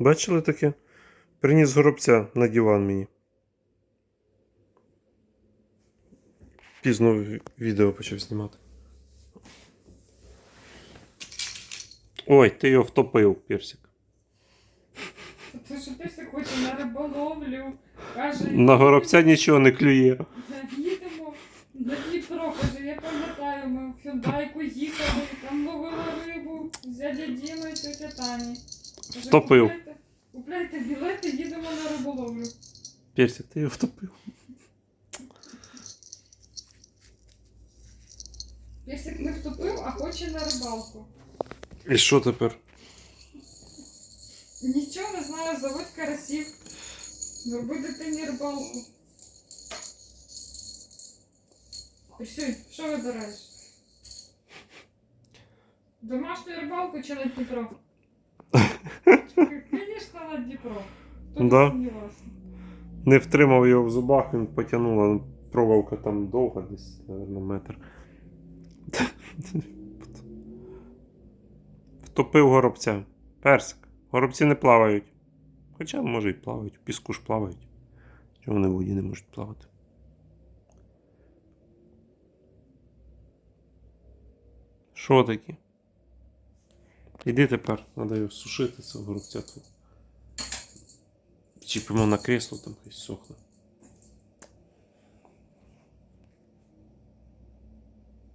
Бачили таке? Приніс горобця на диван мені. Пізно відео почав знімати. Ой, ти його втопив, персик. Тому що ти хоче на риболовлю. Каже, На горобця нічого не клює. їдемо на Дніпро. Каже, я пам'ятаю, ми в Хюндайку їхали, там ловили рибу з дядя Дімою і тетя Тані. Каже, Втопив. Купляйте, Персик, ти його втопив. Персик не втопив, а хоче на рибалку. І що тепер? Нічого не знаю, заводь карасів. Зроби дитині рибалку. Пиши, що вибираєш? Домашню рибалку чи на Дніпро? Звісно, на Дніпро. Хто Да. не сумнівався. Не втримав його в зубах, він потягнула. Проволока там довга, десь, мабуть, метр. Втопив горобця. Персик. Горобці не плавають. Хоча, може, і плавають. В піску ж плавають. Чого вони в воді не можуть плавати? Що таке? Іди тепер, треба його сушити, цього горобця твого. Чіпимо на кресло, там хай сохне.